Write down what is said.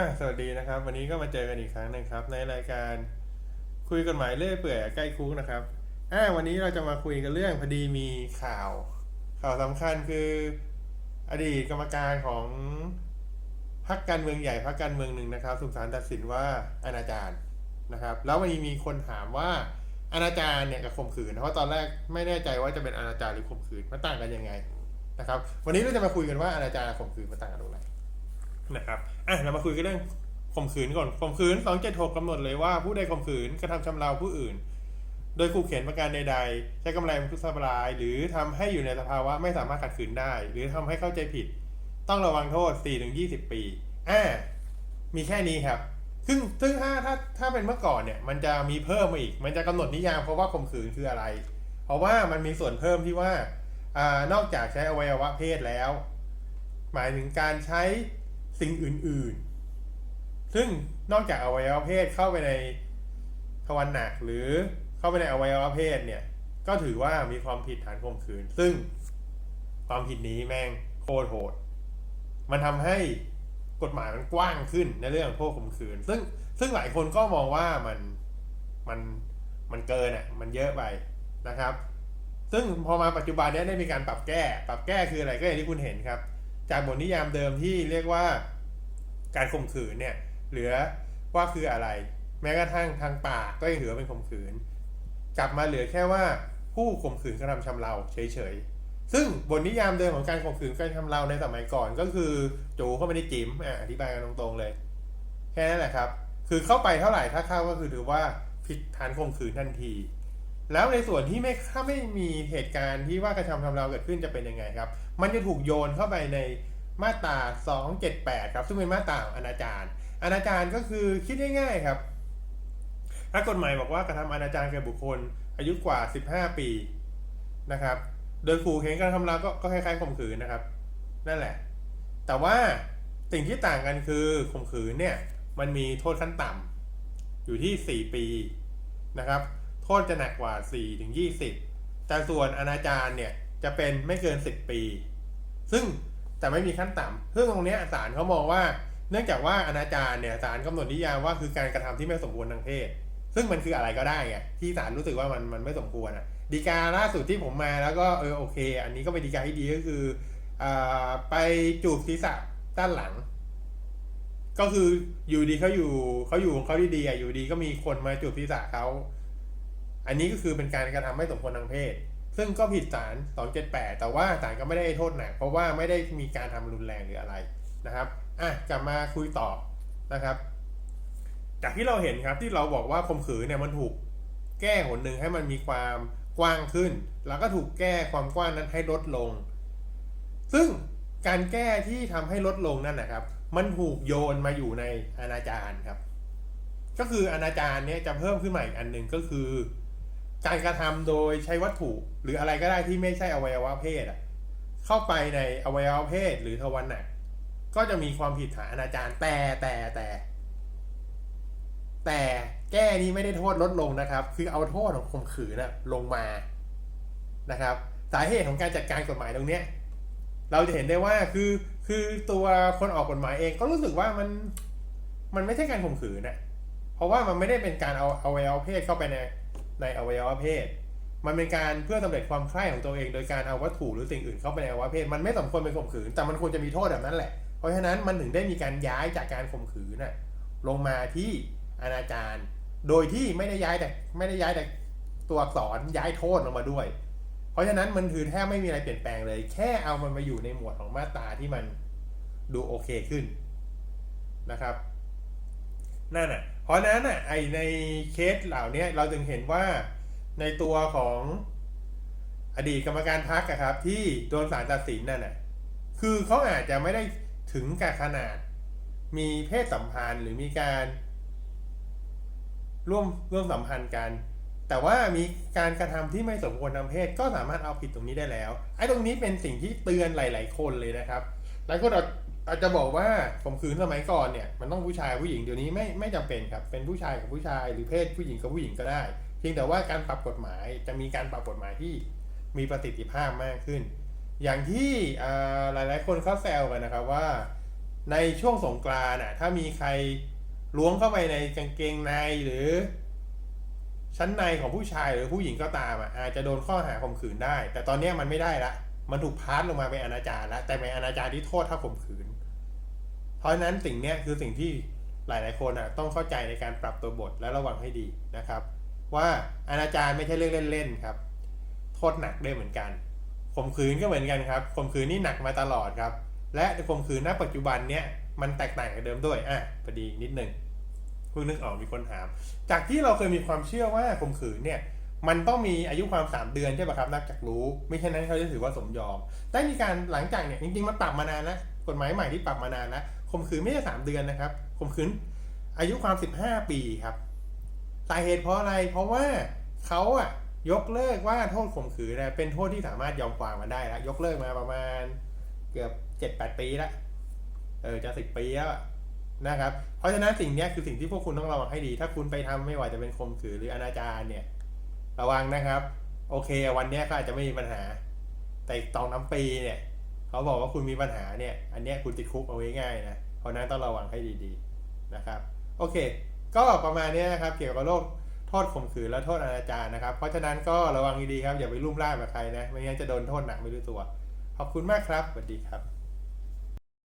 อ่สวัสดีนะครับ วันนี้ก็มาเจอกันอีกครั้งหนึงครับ ในรายการคุยกฎหมายเลื่อยเปื่อยใกล้คุกนะครับอะวันนี้เราจะมาคุยกันเรื่องพอดีมีข่าว ข่าวสำคัญคือ อดีตกรรมการของพรรคการเมืองใหญ่พรรคการเมืองหนึ่งนะครับถูกศาลตัดสินว่าอนาจารนะครับ แล้ววันนี้มีคนถามว่าอนาจารเนี่ยกับข่มขืนเพราะตอนแรกไม่แน่ใจว่าจะเป็นอนาจารหรือข่มขืนมันต่างกันยังไงนะครับ วันนี้เราจะมาคุยกันว่าอนาจารกับข่มขืนมันต่างกันตรงไหน นะครับอะเรามาคุยกันเรื่องข่มขืนก่อนข่มขืน 276กำหนดเลยว่าผู้ใดข่มขืนกระทำชำเราผู้อื่น โดยขู่เข็นประการใด ๆ ใช้กำลังทุสบาย หรือทำให้อยู่ในสภาวะไม่สามารถขัดขืนได้ หรือทำให้เข้าใจผิด ต้องระวังโทษ 4-20 ปีอ่ามีแค่นี้ครับ ซึ่งซึ่งถ้าถ้าถ้าเป็นเมื่อก่อนเนี่ย มันจะมีเพิ่มมาอีก มันจะกำหนดนิยามเพราะว่าข่มขืนคืออะไร เพราะว่ามันมีส่วนเพิ่มที่ว่าอ่านอกจากใช้อวัยวะเพศแล้ว หมายถึงการใช้ สิ่งอื่น ๆ ซึ่งนอกจากอวัยวะเพศเข้าไปในทวารหนักหรือเข้าไปในอวัยวะเพศเนี่ย ก็ถือว่ามีความผิดฐานข่มขืน ซึ่งความผิดนี้แม่งโคตรโหด มันทำให้กฎหมายมันกว้างขึ้นในเรื่องของโทษข่มขืน ซึ่งซึ่งหลายคนก็มองว่ามันมันมันเกินอะมันเยอะไปนะครับ ซึ่งพอมาปัจจุบันนี้ได้มีการปรับแก้ ปรับแก้คืออะไรก็อย่างที่คุณเห็นครับ จากบทนิยามเดิมที่เรียกว่าการข่มขืนเนี่ยเหลือว่าคืออะไร แม้กระทั่งทางปากก็ยังถือเป็นข่มขืน กลับมาเหลือแค่ว่าผู้ข่มขืนกระทำชำเราเฉยๆ ซึ่งบทนิยามเดิมของการข่มขืนกระทำชำเราในสมัยก่อนก็คือจูเข้าไปในจิ๋มอธิบายกันตรงๆเลย แค่นั้นแหละครับ คือเข้าไปเท่าไหร่ถ้าเข้าก็คือถือว่าผิดฐานข่มขืนทันที แล้วในส่วนที่ไม่ถ้าไม่มีเหตุการณ์ที่ว่ากระทำชำเราเกิดขึ้นจะเป็นยังไงครับ มันจะถูกโยนเข้าไปในมาตรา 278 ครับ ซึ่งเป็นมาตราอนาจารอนาจารก็คือคิดง่ายๆครับ ถ้ากฎหมายบอกว่ากระทำอนาจารแก่บุคคล อายุกว่า 15 ปีนะครับ โดยขู่เข็นการทำเราก็ก็คล้ายๆข่มขืนนะครับ นั่นแหละ แต่ว่าสิ่งที่ต่างกันคือข่มขืนเนี่ย มันมีโทษขั้นต่ำอยู่ที่ 4 ปีนะครับ ษจะหนักกว่า4ถึง20 แต่ส่วนอนาจารเนี่ยจะเป็นไม่เกิน 10 ปี ซึ่งแต่ไม่มีขั้นต่ำซึ่งตรงนี้ศาลเขามองว่าเนื่องจากว่าอนาจารเนี่ยศาลกำหนดนิยามว่าคือการกระทำที่ไม่สมควรทางเพศ ซึ่งมันคืออะไรก็ได้ไงที่ศาลรู้สึกว่ามันมันไม่สมควรอะดีกาล่าสุดที่ผมมาแล้วก็เออโอเค อันนี้ก็เป็นดีกาที่ดีก็คืออ่าไปจูบศีรษะด้านหลัง ก็คืออยู่ดีเขาอยู่เขาอยู่ของเขาดีๆอยู่ดีก็มีคนมาจูบศีรษะเขา อันนี้ก็คือเป็นการกระทำไม่สมควรทางเพศ ซึ่งก็ผิดศาล278 แต่ว่าศาลก็ไม่ได้โทษหนักเพราะว่าไม่ได้มีการทำรุนแรงหรืออะไรนะครับอะกลับมาคุยต่อนะครับ จากที่เราเห็นครับที่เราบอกว่าข่มขืนเนี่ยมันถูกแก้หนหนึ่งให้มันมีความกว้างขึ้น แล้วก็ถูกแก้ความกว้างนั้นให้ลดลง ซึ่งการแก้ที่ทำให้ลดลงนั่นนะครับ มันถูกโยนมาอยู่ในอนาจารครับ ก็คืออนาจารเนี่ยจะเพิ่มขึ้นมาอีกอันหนึ่งก็คือ การกระทำโดยใช้วัตถุ หรืออะไรก็ได้ที่ไม่ใช่อวัยวะเพศอะเข้าไปในอวัยวะเพศหรือทวารหนักก็จะมีความผิดฐานอนาจารแต่แต่แต่ แต่แก้นี้ไม่ได้โทษลดลงนะครับ คือเอาโทษของข่มขืนนะลงมานะครับ สาเหตุของการจัดการกฎหมายตรงเนี้ยเราจะเห็นได้ว่าคือคือตัวคนออกกฎหมายเองก็รู้สึกว่ามันมันไม่ใช่การข่มขืนนะเพราะว่ามันไม่ได้เป็นการเอาอวัยวะเพศเข้าไปใน ในอวัยวะเพศ มันเป็นการเพื่อสำเร็จความใคร่ของตัวเอง โดยการเอาวัตถุหรือสิ่งอื่นเข้าไปในอวัยวะเพศ มันไม่สมควรเป็นข่มขืน แต่มันควรจะมีโทษแบบนั้นแหละ เพราะฉะนั้นมันถึงได้มีการย้ายจากการข่มขืนน่ะลงมาที่อนาจารโดยที่ไม่ได้ย้ายแต่ไม่ได้ย้ายแต่ตัวอักษรย้ายโทษลงมาด้วย เพราะฉะนั้นมันคือแทบไม่มีอะไรเปลี่ยนแปลงเลย แค่เอามันมาอยู่ในหมวดของมาตราที่มันดูโอเคขึ้นนะครับนั่นอะ ราะนั้นอะไอในเคสเหล่านี้เราจึงเห็นว่าในตัวของอดีตกรรมการพักครับ ที่โดนศาลตัดสินนั่นน่ะคือเขาอาจจะไม่ได้ถึงกับขนาด มีเพศสัมพันธ์หรือมีการ ร่วมร่วมสัมพันธ์กัน แต่ว่ามีการกระทำที่ไม่สมควรทางเพศก็สามารถเอาผิดตรงนี้ได้แล้ว ไอ้ตรงนี้เป็นสิ่งที่เตือนหลาย ๆ คนเลยนะครับ หลายคน อาจจะบอกว่าข่มขืนสมัยก่อนเนี่ยมันต้องผู้ชายผู้หญิงเดี๋ยวนี้ไม่ไม่จำเป็นครับ เป็นผู้ชายกับผู้ชายหรือเพศผู้หญิงกับผู้หญิงก็ได้ เพียงแต่ว่าการปรับกฎหมายจะมีการปรับกฎหมายที่มีประสิทธิภาพมากขึ้น อย่างที่อ่ายหลายคนเขาแซวกันนะครับว่า ในช่วงสงกรานต์อะถ้ามีใครล้วงเข้าไปในกางเกงในหรือ ชั้นในของผู้ชายหรือผู้หญิงก็ตามอะอาจจะโดนข้อหาข่มขืนได้ แต่ตอนนี้มันไม่ได้ละ มันถูกพาสลงมาเป็นอนาจารแล้วแต่เป็นอนาจารที่โทษเท่าข่มขืน เพราะฉะนั้นสิ่งเนี้ยคือสิ่งที่หลายๆคนอะต้องเข้าใจในการปรับตัวบทและระวังให้ดีนะครับ ว่าอนาจารไม่ใช่เรื่องเล่นๆครับ โทษหนักได้เหมือนกันข่มขืนก็เหมือนกันครับข่มขืนนี่หนักมาตลอดครับ และข่มขืนณปัจจุบันเนี้ยมันแตกต่างกับเดิมด้วยอะพอดีนิดนึงเพิ่งนึกออกมีคนถาม จากที่เราเคยมีความเชื่อว่าข่มขืนเนี่ย มันต้องมีอายุความ 3 เดือนใช่ป่ะครับนับจากรู้ ไม่เช่นนั้นเขาจะถือว่าสมยอม ได้มีการหลังจากเนี่ยจริงๆมันปรับมานานแล้วกฎหมายใหม่ที่ปรับมานานแล้วข่มขืนไม่ใช่สามเดือนนะครับข่มขืนอายุความ 15 ปีครับสาเหตุเพราะอะไรเพราะว่าเขาอะยกเลิกว่าโทษข่มขืนนะเป็นโทษที่สามารถยอมความมาได้แล้วยกเลิกมาประมาณเกือบเจ็ดแปดปีล้วเออจะสิบปีแล้วนะครับ เพราะฉะนั้นสิ่งนี้คือสิ่งที่พวกคุณต้องระวังให้ดี ถ้าคุณไปทำไม่ว่าจะเป็นข่มขืนหรืออนาจารเนี่ย ระวังนะครับ โอเค วันนี้ก็อาจจะไม่มีปัญหา แต่ตองน้ำปีเนี่ย เขาบอกว่าคุณมีปัญหาเนี่ย อันนี้คุณติดคุกเอาไว้ง่ายนะ เพราะนั้นต้องระวังให้ดีๆนะครับ โอเค ก็ประมาณนี้นะครับ เกี่ยวกับโรคโทษข่มขืนและโทษอนาจารนะครับ เพราะฉะนั้นก็ระวังดีๆครับ อย่าไปลุ่มล่ามกับใครนะ ไม่งั้นจะโดนโทษหนักไม่รู้ตัว ขอบคุณมากครับ สวัสดีครับ